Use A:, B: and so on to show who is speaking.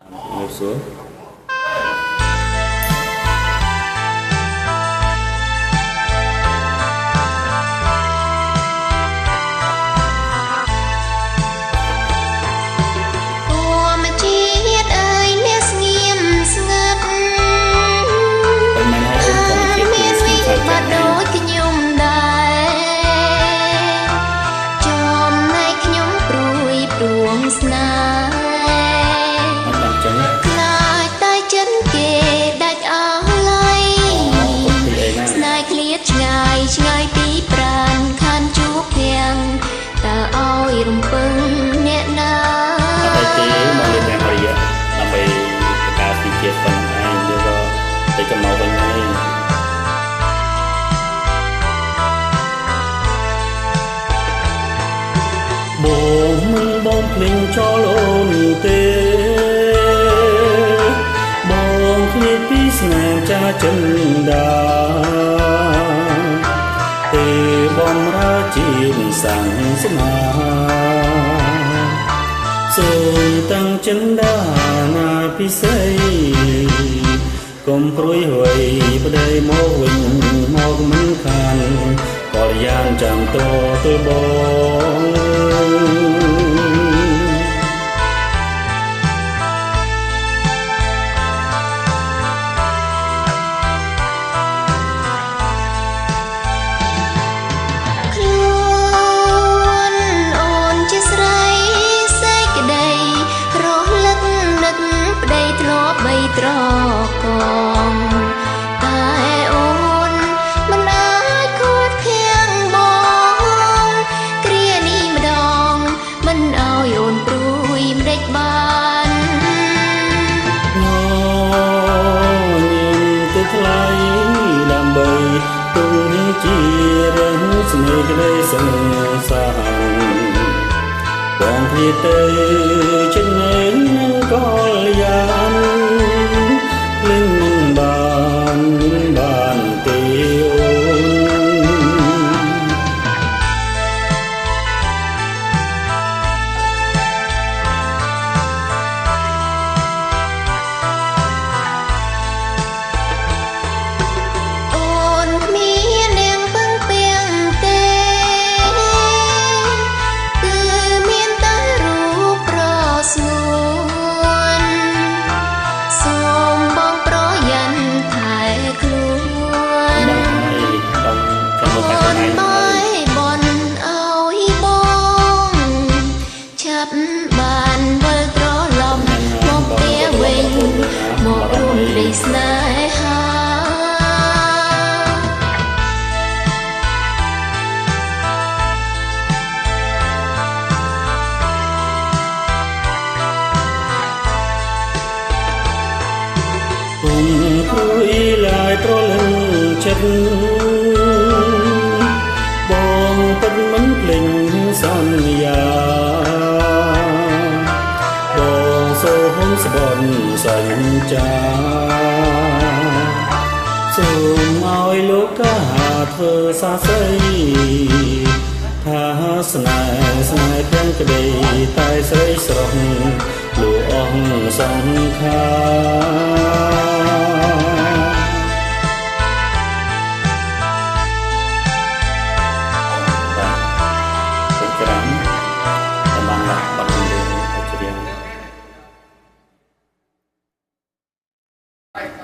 A: ជំរា
B: ងភ្លេ
A: ងចោលអូនទេបងគ្នាពីស្នេហ៍ចាចិនដាទេបំរើជាសាំងស្មាសូមតាំងចិនដាណាពិសេសកុំព្រួយហួយប្តីមកវិញមកមិនខានក៏យ៉ាងចាំតទៅបង
B: ត្រកងតែអូនមិនអាចខួតខៀងបងគ្រានេះម្ដងមិនឲ្យអូនព្រួយម្ដេចបាន
A: ញញទៅថ្លៃដើម្បីទុំជារងស្នេហ៍ក្តីសង្សារបងគ្នាទៅចំណេញក៏យ៉ាង បា ប់
B: បានវិលត្រឡប់មកផ្ទះវិញមករួមក្តីស្នេហា
A: គុំព្រួយឡាយប្រលឹ សូមស្បន់សញ្ចាសូមឲ្យលោកកាធ្វើសាស័យថាស្នេហ៍ស្នេហ៍ទាំងក្តីតែស្រីស្រស់លោកអស់សង្ខាបា ឲ្យច្រៀង